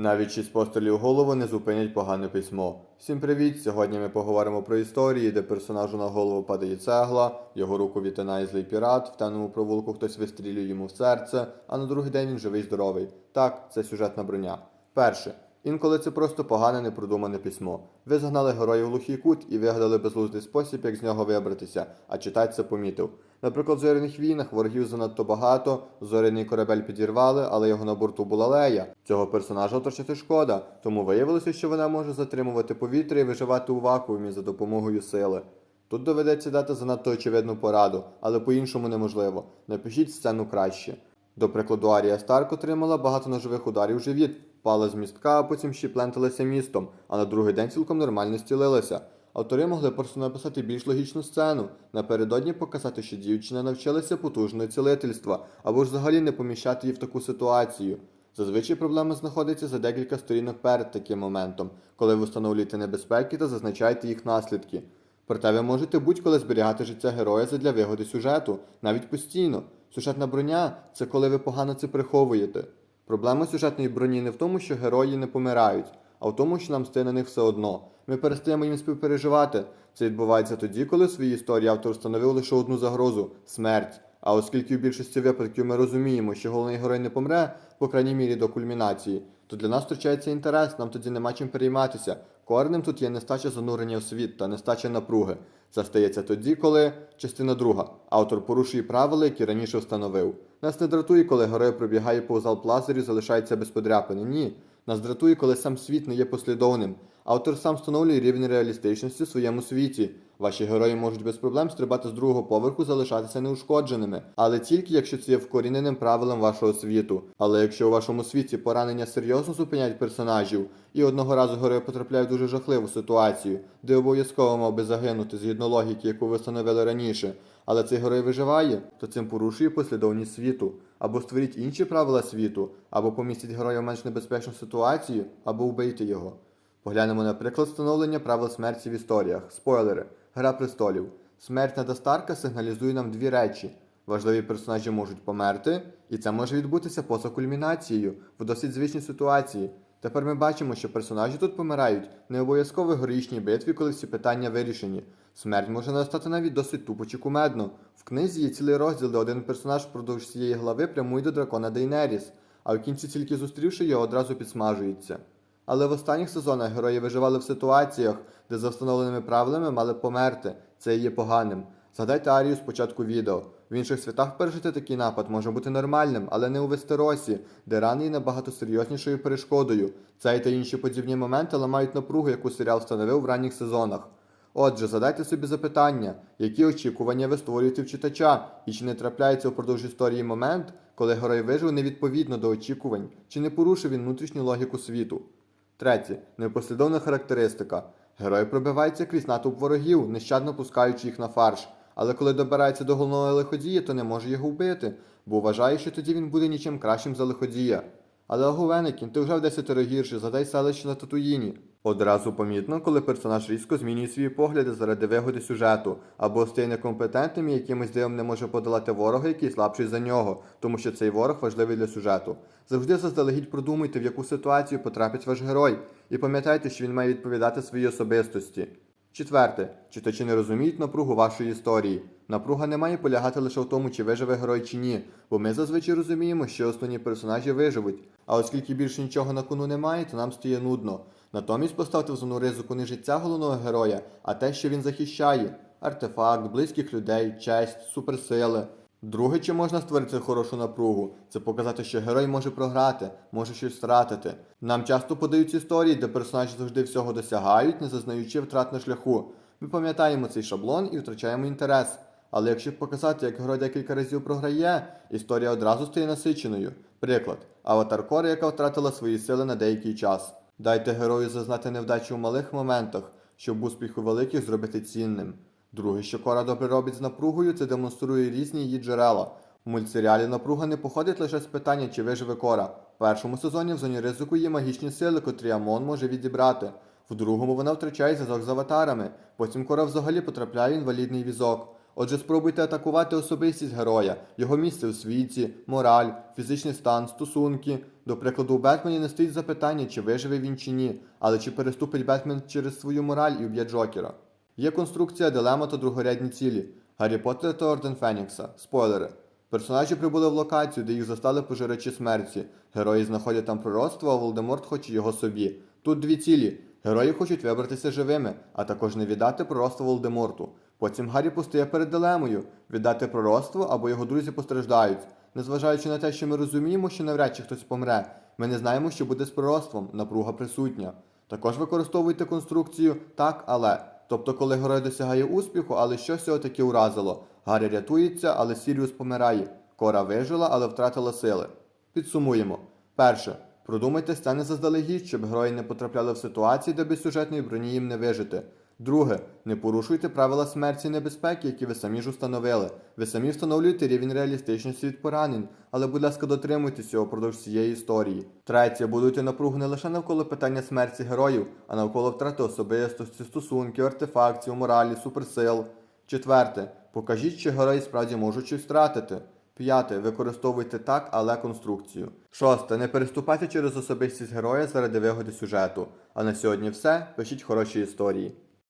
Навіть шість пострілів голову не зупинять погане письмо. Всім привіт! Сьогодні ми поговоримо про історії, де персонажу на голову падає цегла, його руку відтинає злий пірат, в темному провулку хтось вистрілює йому в серце, а на другий день він живий здоровий. Так, це сюжетна броня. Перше. Інколи це просто погане непродумане письмо. Ви загнали героя в глухий кут і вигадали безглуздий спосіб, як з нього вибратися, а читач це помітив. Наприклад, в зоряних війнах ворогів занадто багато, зоряний корабель підірвали, але його на борту була лея. Цього персонажа втрачати шкода, тому виявилося, що вона може затримувати повітря і виживати у вакуумі за допомогою сили. Тут доведеться дати занадто очевидну пораду, але по-іншому неможливо. Напишіть сцену краще. До прикладу, Арія Старк отримала багато ножових ударів в живіт, впала з містка, а потім ще пленталася містом, а на другий день цілком нормально зцілилася. Автори могли просто написати більш логічну сцену, напередодні показати, що дівчина навчилася потужного цілительства, або ж взагалі не поміщати її в таку ситуацію. Зазвичай проблема знаходиться за декілька сторінок перед таким моментом, коли ви встановлюєте небезпеки та зазначаєте їх наслідки. Проте ви можете будь-коли зберігати життя героя задля вигоди сюжету, навіть постійно. Сюжетна броня це коли ви погано це приховуєте. Проблема сюжетної броні не в тому, що герої не помирають, а в тому, що нам стає на них все одно. Ми перестаємо їм співпереживати. Це відбувається тоді, коли в своїй історії автор встановив лише одну загрозу смерть. А оскільки в більшості випадків ми розуміємо, що головний герой не помре, по крайній мірі до кульмінації, то для нас втрачається інтерес, нам тоді нема чим перейматися. Коренем тут є нестача занурення в світ та нестача напруги. Це стається тоді, коли частина друга. Автор порушує правила, які раніше встановив. Нас не дратує, коли герой пробігає повз зал плазерів, залишається без подряпини. Ні. Нас дратує, коли сам світ не є послідовним. Автор сам встановлює рівень реалістичності в своєму світі. Ваші герої можуть без проблем стрибати з другого поверху, залишатися неушкодженими, але тільки якщо це є вкоріненим правилом вашого світу. Але якщо у вашому світі поранення серйозно зупиняють персонажів, і одного разу герой потрапляє в дуже жахливу ситуацію, де обов'язково мав би загинути згідно логіки, яку ви встановили раніше, але цей герой виживає, то цим порушує послідовність світу. Або створіть інші правила світу, або помістіть героя в менш небезпечну ситуацію, або вбийте його. Поглянемо на приклад встановлення правил смерті в історіях. Спойлери. Гра престолів. Смерть Неда Старка сигналізує нам дві речі. Важливі персонажі можуть померти, і це може відбутися поза кульмінацією, в досить звичній ситуації. Тепер ми бачимо, що персонажі тут помирають не обов'язково героїчній битві, коли всі питання вирішені. Смерть може настати навіть досить тупо чи кумедно. В книзі є цілий розділ, де один персонаж впродовж цієї глави прямує до дракона Дейнеріс, а в кінці тільки зустрівши його, одразу підсмажується. Але в останніх сезонах герої виживали в ситуаціях, де за встановленими правилами мали померти. Це є поганим. Згадайте Арію з початку відео. В інших світах пережити такий напад може бути нормальним, але не у Вестеросі, де рани є набагато серйознішою перешкодою. Цей та інші подібні моменти ламають напругу, яку серіал встановив в ранніх сезонах. Отже, задайте собі запитання, які очікування ви створюєте в читача, і чи не трапляється впродовж історії момент, коли герой вижив невідповідно до очікувань, чи не порушив він внутрішню логіку світу. Третє. Непослідовна характеристика. Герой пробивається крізь натовп ворогів, нещадно пускаючи їх на фарш. Але коли добирається до головного лиходія, то не може його вбити, бо вважає, що тоді він буде нічим кращим за лиходія. Але Оговеникін, ти вже в десятеро гірше, задай селище на Татуїні. Одразу помітно, коли персонаж різко змінює свої погляди заради вигоди сюжету, або стає некомпетентним і якимось дивом не може подолати ворога, який слабший за нього, тому що цей ворог важливий для сюжету. Завжди заздалегідь продумуйте, в яку ситуацію потрапить ваш герой, і пам'ятайте, що він має відповідати своїй особистості. Четверте, читачі не розуміють напругу вашої історії. Напруга не має полягати лише в тому, чи виживе герой чи ні, бо ми зазвичай розуміємо, що основні персонажі виживуть. А оскільки більше нічого на кону немає, то нам стає нудно. Натомість поставте в зону ризику не життя головного героя, а те, що він захищає: артефакт, близьких людей, честь, суперсили. Друге, чи можна створити хорошу напругу, це показати, що герой може програти, може щось втратити. Нам часто подають історії, де персонажі завжди всього досягають, не зазнаючи втрат на шляху. Ми пам'ятаємо цей шаблон і втрачаємо інтерес. Але якщо показати, як герой декілька разів програє, історія одразу стає насиченою. Приклад, аватар Кори, яка втратила свої сили на деякий час. Дайте герою зазнати невдачі у малих моментах, щоб успіх у великих зробити цінним. Друге, що Кора добре робить з напругою, це демонструє різні її джерела. У мультсеріалі напруга не походить лише з питання, чи виживе Кора. В першому сезоні в зоні ризику є магічні сили, котрі Амон може відібрати. В другому вона втрачає зв'язок з аватарами. Потім Кора взагалі потрапляє в інвалідний візок. Отже, спробуйте атакувати особистість героя, його місце у світі, мораль, фізичний стан, стосунки. До прикладу, у Бетмені не стоїть запитання, чи виживе він чи ні, але чи переступить Бетмен через свою мораль і уб'є Джокера. Є конструкція, дилема та другорядні цілі. Гаррі Поттер та Орден Фенікса. Спойлери. Персонажі прибули в локацію, де їх застали пожирачі смерті. Герої знаходять там пророцтво, а Волдеморт хоче його собі. Тут дві цілі. Герої хочуть вибратися живими, а також не віддати пророцтво Волдеморту. Потім Гаррі постає перед дилемою віддати пророцтво або його друзі постраждають. Незважаючи на те, що ми розуміємо, що навряд чи хтось помре, ми не знаємо, що буде з пророцтвом, напруга присутня. Також використовуйте конструкцію так, але. Тобто, коли герой досягає успіху, але щось його таки уразило. Гаррі рятується, але Сіріус помирає. Кора вижила, але втратила сили. Підсумуємо. Перше. Продумайте сцени заздалегідь, щоб герої не потрапляли в ситуації, де без сюжетної броні їм не вижити. Друге, не порушуйте правила смерті і небезпеки, які ви самі ж установили. Ви самі встановлюєте рівень реалістичності від поранень, але, будь ласка, дотримуйтесь цього впродовж цієї історії. Третє, будуйте напругу не лише навколо питання смерті героїв, а навколо втрати особистості, стосунків, артефактів, моралі, суперсил. Четверте, покажіть, що герої справді можуть щось втратити. П'яте. Використовуйте так, але конструкцію. Шосте. Не переступайте через особистість героя заради вигоди сюжету. А на сьогодні все. Пишіть хороші історії.